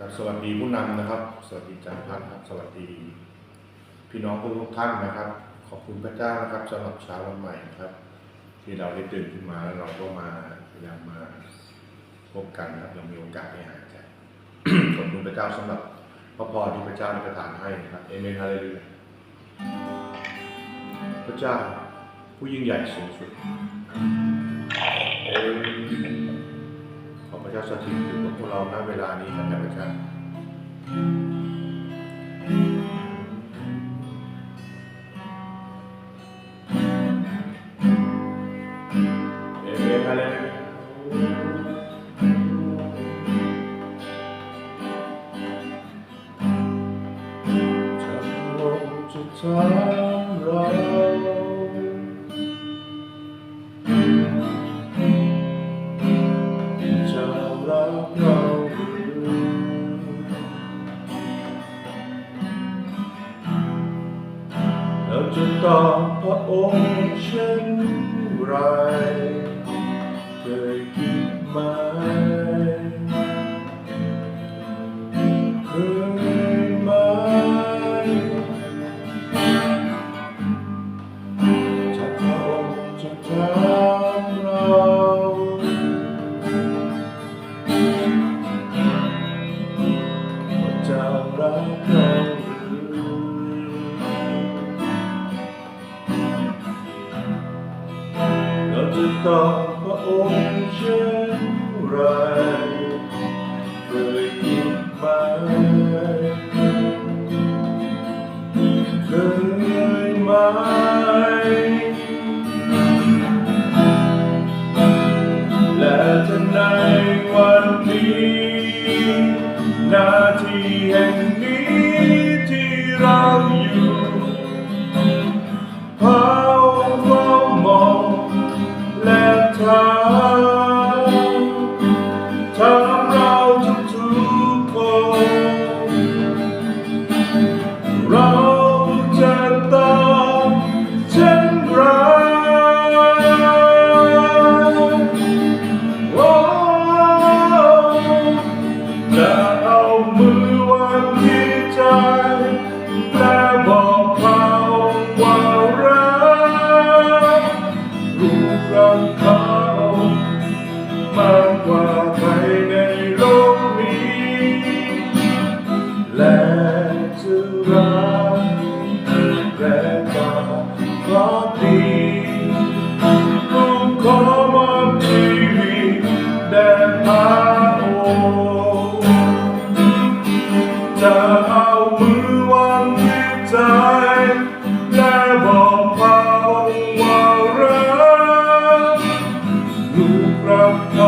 ครับสวัสดีผู้นำนะครับ สวัสดีอาจารย์พัฒน์ครับ สวัสดี พี่น้องทุกท่านนะครับ ขอบคุณพระเจ้านะครับสำหรับเช้าวันใหม่นะครับ ที่เราได้ตื่นขึ้นมาแล้วเราก็มาพยายามมาพบกันนะครับเรามีโอกาสได้หายใจขอบคุณพระเจ้าสำหรับพระพรที่พระเจ้าได้ประทานให้นะครับเอเมนฮาเลลูยาพระเจ้าผู้ยิ่งใหญ่สูงสุด ระเจ้าสถิตอยู่กับพวกเราณเวลานี้ครับพระเจ้าเอเมนฮาเลลูย เราจะตอพระองค์เช่นไรเคยคิดมา ตอบพระองค์เช่นไรเคยคิดไหมเคยไหมและถ้าในวันนี้ และจะรักและจะรักดีลูกขอมอบชีวิตแด่พระองค์จะเอามือวางที่ใจและบอกพระองค์ว่ารักลูกรักพระ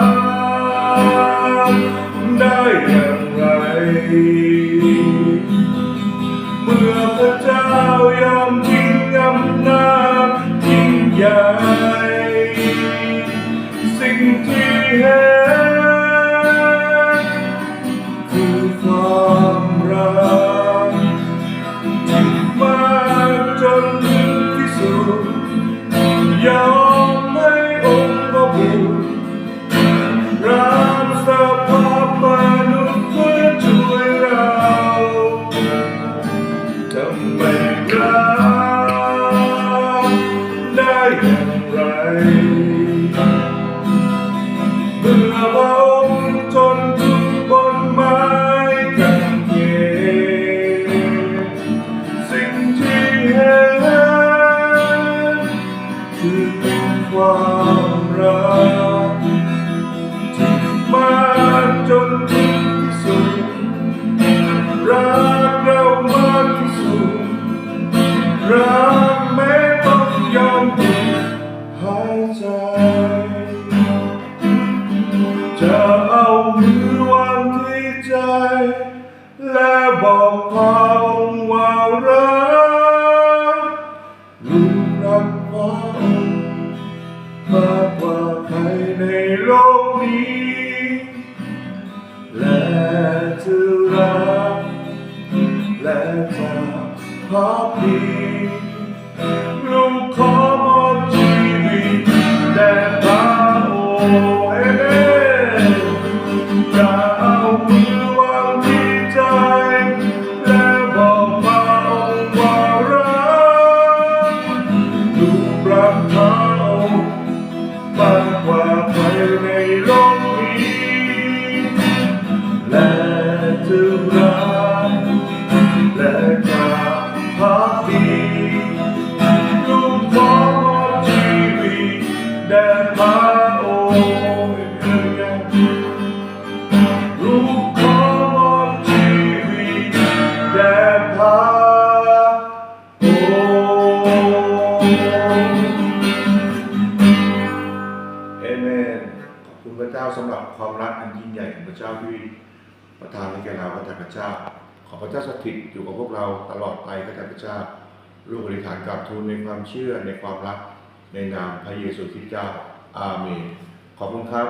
รักและจะพักดีลูก ประทานให้แก่เราพระเจ้า ขอพระเจ้าสถิตอยู่กับพวกเราตลอดไปพระเจ้าร่วมบริฐานกราบทูลในความเชื่อในความรักในนามพระเยซูคริสต์เจ้าอาเมนขอบคุณครับ